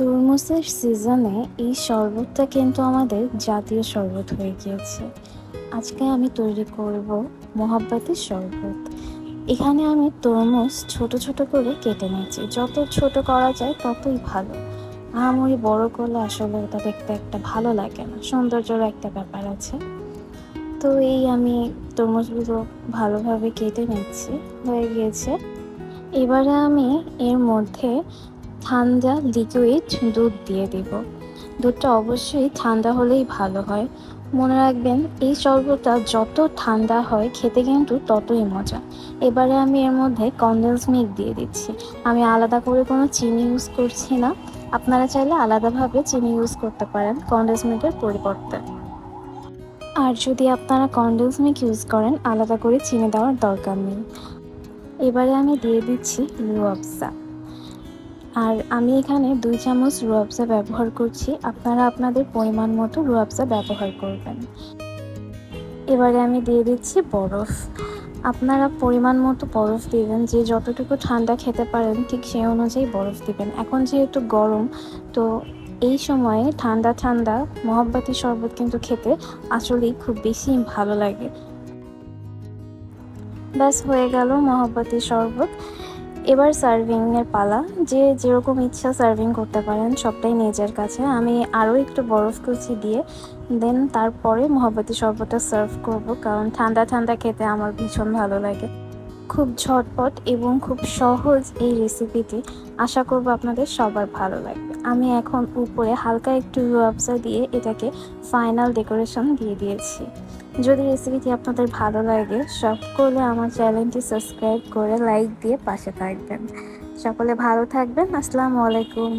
তরমুজের সিজনে এই শরবতটা কিন্তু আমাদের জাতীয় শরবত হয়ে গিয়েছে। আজকে আমি তৈরি করব মোহাব্বতের শরবত। এখানে আমি তরমুজ ছোট ছোট করে কেটে নিয়েছি। যত ছোট করা যায় ততই ভালো। আহামরি বড় করলে আসলে ওটা দেখতে একটা ভালো লাগে না। সৌন্দর্যের একটা ব্যাপার আছে। তো এই আমি তরমুজগুলো ভালোভাবে কেটে নিচ্ছি। হয়ে গিয়েছে। এবারে আমি এর মধ্যে ঠান্ডা লিকুইড দুধ দিয়ে দিব। দুধটা অবশ্যই ঠান্ডা হলেই ভালো হয়। মনে রাখবেন, এই শরবতটা যত ঠান্ডা হয়, খেতে কিন্তু ততই মজা। এবারে আমি এর মধ্যে কন্ডেন্স মিল্ক দিয়ে দিচ্ছি। আমি আলাদা করে কোনো চিনি ইউজ করছি না। আপনারা চাইলে আলাদাভাবে চিনি ইউজ করতে পারেন কন্ডেন্স মিল্কের পরিবর্তে। আর যদি আপনারা কন্ডেন্স মিল্ক ইউজ করেন, আলাদা করে চিনি দেওয়ার দরকার নেই। এবারে আমি দিয়ে দিচ্ছি রুয়াবজা আর আমি এখানে দুই চামচ রুয়াবজা ব্যবহার করছি। আপনারা আপনাদের পরিমাণ মতো রুয়াবজা ব্যবহার করবেন। এবারে আমি দিয়ে দিচ্ছি বরফ। আপনারা পরিমাণ মতো বরফ দিবেন, যে যতটুকু ঠান্ডা খেতে পারেন, ঠিক সেই অনুযায়ী বরফ দিবেন। এখন যেহেতু গরম, তো এই সময়ে ঠান্ডা ঠান্ডা মহাব্বাতি শরবত কিন্তু খেতে আসলেই খুব বেশি ভালো লাগে। ব্যাস, হয়ে গেল মহাব্বাতি শরবত। এবার সার্ভিংয়ের পালা। যে যেরকম ইচ্ছা সার্ভিং করতে পারেন, সবটাই নিজের কাছে। আমি আরও একটু বরফ কুচি দিয়ে, দেন তারপরে মহাবতী শরবতটা সার্ভ করব, কারণ ঠান্ডা ঠান্ডা খেতে আমার ভীষণ ভালো লাগে। খুব ঝটপট এবং খুব সহজ এই রেসিপিটি আশা করব আপনাদের সবার ভালো লাগবে। আমি এখন উপরে হালকা একটু রুয়াবজা দিয়ে এটাকে ফাইনাল ডেকোরেশন দিয়ে দিয়েছি। যদি রেসিপিটি আপনাদের ভালো লাগে, সকলে আমার চ্যানেলটি সাবস্ক্রাইব করে লাইক দিয়ে পাশে থাকবেন। সকলে ভালো থাকবেন, আসসালামু আলাইকুম।